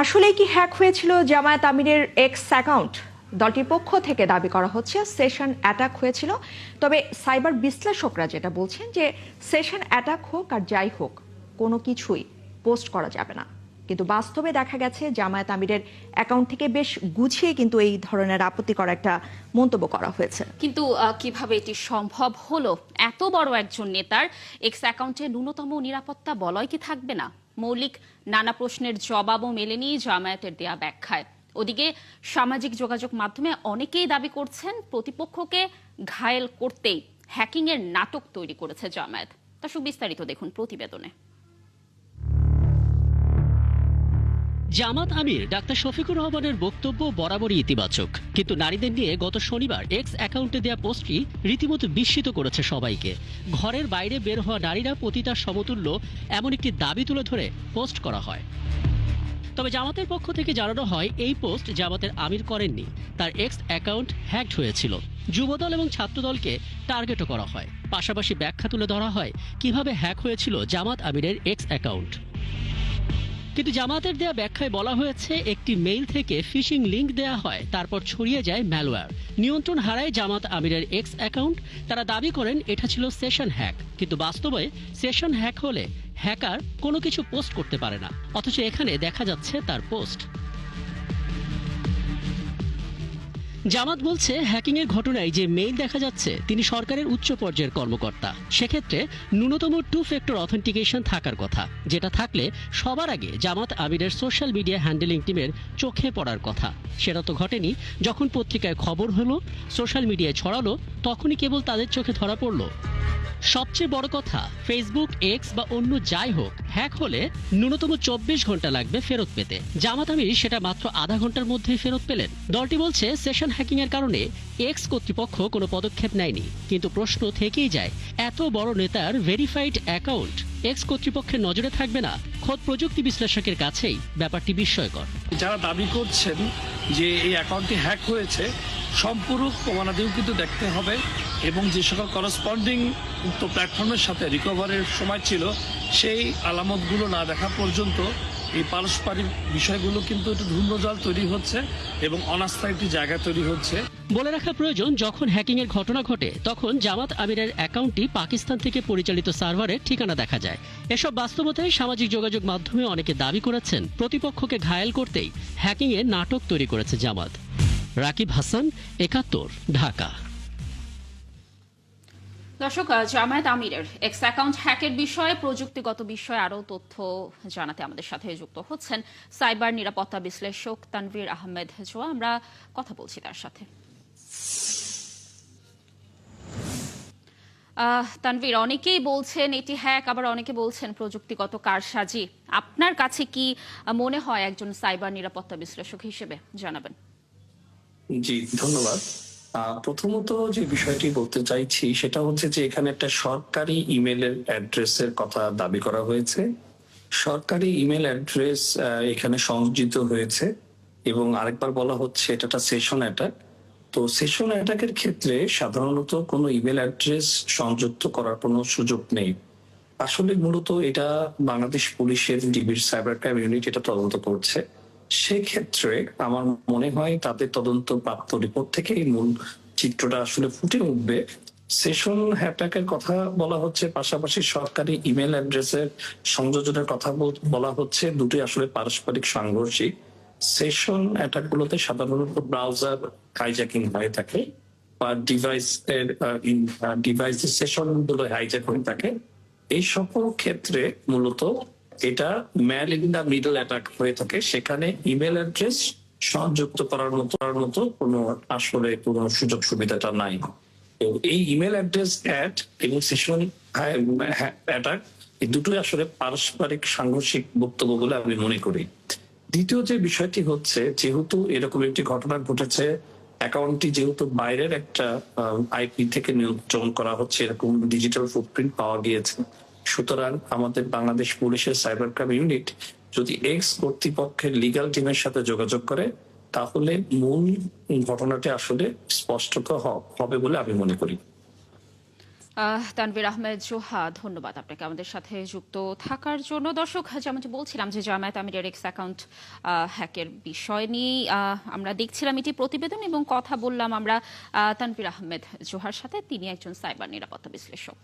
আসলে কি হ্যাক হয়েছিল জামায়াত আমিরের এক্স অ্যাকাউন্ট দলটির পক্ষ থেকে দাবি করা হচ্ছে সেশন অ্যাটাক হয়েছিল। তবে সাইবার বিশ্লেষকরা যেটা বলছেন যে সেশন অ্যাটাক হোক আর যাই হোক, কোনো কিছুই পোস্ট করা যাবে না। কিন্তু বাস্তবে দেখা গেছে জামায়াত আমিরের অ্যাকাউন্ট থেকে বেশ গুছিয়ে কিন্তু এই ধরনের আপত্তিকর একটা মন্তব্য করা হয়েছে। কিন্তু কীভাবে এটি সম্ভব হলো? এত বড় একজন নেতার এক্স অ্যাকাউন্টে ন্যূনতম নিরাপত্তা বলয় কি থাকবে না? মৌলিক নানা প্রশ্নের জবাবও মেলেনি জামায়াতের দেয়া ব্যাখ্যায়। ওদিকে সামাজিক যোগাযোগ মাধ্যমে অনেকেই দাবি করছেন প্রতিপক্ষকে ঘায়েল করতেই হ্যাকিং এর নাটক তৈরি করেছে জামায়াত। তা সুবিস্তারিত দেখুন প্রতিবেদনে। জামাত আমির ডাক্তার শফিকুর রহমানের বক্তব্য বরাবরই ইতিবাচক। কিন্তু নারীদের নিয়ে গত শনিবার এক্স অ্যাকাউন্টে দেয়া পোস্টটি রীতিমতো বিস্মিত করেছে সবাইকে। ঘরের বাইরে বের হওয়া নারীরা পতিতার সমতুল্য এমন একটি দাবি তুলে ধরে পোস্ট করা হয়। তবে জামাতের পক্ষ থেকে জানানো হয়, এই পোস্ট জামাতের আমির করেননি। তার এক্স অ্যাকাউন্ট হ্যাকড হয়েছিল। যুবদল এবং ছাত্রদলকে টার্গেটও করা হয়। পাশাপাশি ব্যাখ্যা তুলে ধরা হয়, কীভাবে হ্যাক হয়েছিল জামাত আমিরের এক্স অ্যাকাউন্ট কিন্তু জামাতের দেয়া ব্যাখ্যায় বলা হয়েছে, একটি মেইল থেকে ফিশিং লিঙ্ক দেয়া হয়, তারপর ছড়িয়ে যায় ম্যালওয়্যার নিয়ন্ত্রণ হারায় জামাত আমিরের এক্স অ্যাকাউন্ট তারা দাবি করেন, এটা ছিল সেশন হ্যাক কিন্তু বাস্তবে সেশন হ্যাক হলে হ্যাকার কোনো কিছু পোস্ট করতে পারে না। অথচ এখানে দেখা যাচ্ছে তার পোস্ট জামাত বলছে হ্যাকিং এর ঘটনায় যে মেইল দেখা যাচ্ছে, তিনি সরকারের উচ্চ পর্যায়ের কর্মকর্তা। সেক্ষেত্রে ন্যূনতম টু ফ্যাক্টর অথেন্টিকেশন থাকার কথা। যেটা থাকলে সবার আগে জামাত আমিরের সোশ্যাল মিডিয়া হ্যান্ডেলিং টিমের চোখে পড়ার কথা। সেটা তো ঘটেনি। যখন পত্রিকায় খবর হলো সোশ্যাল মিডিয়ায় ছড়ালো, তখনই কেবল তাদের চোখে ধরা পড়ল। সবচেয়ে বড় কথা ফেসবুক এক্স বা অন্য যাই হোক হ্যাক হলে ন্যূনতম চব্বিশ ঘণ্টা লাগবে ফেরত পেতে। জামাত আমির সেটা মাত্র আধা ঘণ্টার মধ্যেই ফেরত পেলেন। দলটি বলছে সেশন হ্যাকিং এর কারণে এক্স কর্তৃপক্ষ কোনো পদক্ষেপ নেয়নি। কিন্তু প্রশ্ন থেকেই যায়, এত বড় নেতার ভেরিফাইড অ্যাকাউন্ট এক্স কর্তৃপক্ষের নজরে থাকবে না। খোদ প্রযুক্তি বিশ্লেষকের কাছেই ব্যাপারটি বিস্ময়কর। যারা দাবি করছেন যে এই অ্যাকাউন্টটি হ্যাক হয়েছে, সম্পূর্ণ প্রমাণাদিও কিন্তু দেখতে হবে এবং যে সকল করসপন্ডিং উক্ত প্ল্যাটফর্মের সাথে রিকভারের সময় ছিল, সেই আলামতগুলো না দেখা পর্যন্ত এই পারস্পরিক বিষয়গুলো কিন্তু একটু ধূম্রজাল তৈরি হচ্ছে এবং অনাস্থার একটি জায়গা তৈরি হচ্ছে। বলে রাখা প্রয়োজন, যখন হ্যাকিং এর ঘটনা ঘটে, তখন জামাত আমিরের অ্যাকাউন্টটি পাকিস্তান থেকে পরিচালিত সার্ভারের ঠিকানা দেখা যায়। এসব বাস্তবতায় সামাজিক যোগাযোগ মাধ্যমে অনেকে দাবি করেছেন, প্রতিপক্ষকে ঘায়েল করতেই হ্যাকিং এর নাটক তৈরি করেছে জামাত। রাকিব হাসান, একাত্তর, ঢাকা। দর্শক জামায়াত আমিরের এক্স অ্যাকাউন্ট হ্যাকের বিষয়ে, প্রযুক্তিগত বিষয়ে আরও তথ্য জানাতে আমাদের সাথে যুক্ত হচ্ছেন সাইবার নিরাপত্তা বিশ্লেষক তানভীর আহমেদ জোয়া। আমরা কথা বলছি তার সাথে। তানভীর, অনেকেই বলছেন এটি হ্যাক, আবার অনেকে বলছেন প্রযুক্তিগত কারসাজি। আপনার কাছে কি মনে হয় একজন সাইবার নিরাপত্তা বিশ্লেষক হিসেবে জানাবেন? জি, ধন্যবাদ। প্রথমত যে বিষয়টি বলতে চাইছি, সেটা হচ্ছে যে এখানে একটা সরকারি ইমেলের অ্যাড্রেসের কথা দাবি করা হয়েছে। সরকারি ইমেল অ্যাড্রেস এখানে সংযোজিত হয়েছে এবং আরেকবার বলা হচ্ছে এটা একটা সেশন অ্যাটাক। তো সেশন অ্যাটাকের ক্ষেত্রে সাধারণত কোনো ইমেল অ্যাড্রেস সংযুক্ত করার কোনো সুযোগ নেই। আসলে মূলত এটা বাংলাদেশ পুলিশের ডিবির সাইবার ক্রাইম ইউনিট এটা তদন্ত করছে। সেক্ষেত্রে আমার মনে হয় তাদের তদন্ত প্রাপ্ত রিপোর্ট থেকে এই মূল চিত্রটা আসলে ফুটে উঠবে। সেশন হ্যাটাকের কথা বলা হচ্ছে, পাশাপাশি সরকারি ইমেল অ্যাড্রেসের সংযোজনের কথা বলা হচ্ছে, দুটি আসলে পারস্পরিক সাংঘর্ষিক। সেশন অ্যাটাক গুলোতে সাধারণত ব্রাউজার হাইজ্যাকিং হয়ে থাকে বা ডিভাইস এর সেশনগুলো হাইজ্যাক হয়ে থাকে। এই সকল ক্ষেত্রে মূলত এটা man in the middle attack হয়ে থাকে। সেখানে ইমেল অ্যাড্রেস সংযুক্ত করার মতো মতো কোনো আসলে কোনো সুযোগ সুবিধাটা নাই। এই ইমেল অ্যাড্রেস অ্যাড এবং সেশন অ্যাটাক এই দুটোই আসলে পারস্পরিক সাংঘর্ষিক বক্তব্য বলে আমি মনে করি। দ্বিতীয় যে বিষয়টি হচ্ছে, যেহেতু এরকম একটি ঘটনা ঘটেছে, অ্যাকাউন্টটি যেহেতু বাইরের একটা আইপি থেকে নিয়ন্ত্রণ করা হচ্ছে, এরকম ডিজিটাল ফুটপ্রিন্ট পাওয়া গিয়েছে সুতরাং আমাদের বাংলাদেশ পুলিশের সাইবার ক্রাইম ইউনিট যদি এক্স কর্তৃপক্ষের লিগ্যাল টিমের সাথে যোগাযোগ করে, তাহলে মূল ঘটনাটি আসলে স্পষ্ট হবে বলে আমি মনে করি। তানভীর আহমেদ জোহা, ধন্যবাদ আপনাকে আমাদের সাথে যুক্ত থাকার জন্য। দর্শক, যেমনটি বলছিলাম যে জামায়াত আমিরের এক্স অ্যাকাউন্ট হ্যাকের বিষয় নিয়ে আমরা দেখছিলাম এটি প্রতিবেদন এবং কথা বললাম আমরা তানভীর আহমেদ জোহার সাথে। তিনি একজন সাইবার নিরাপত্তা বিশ্লেষক।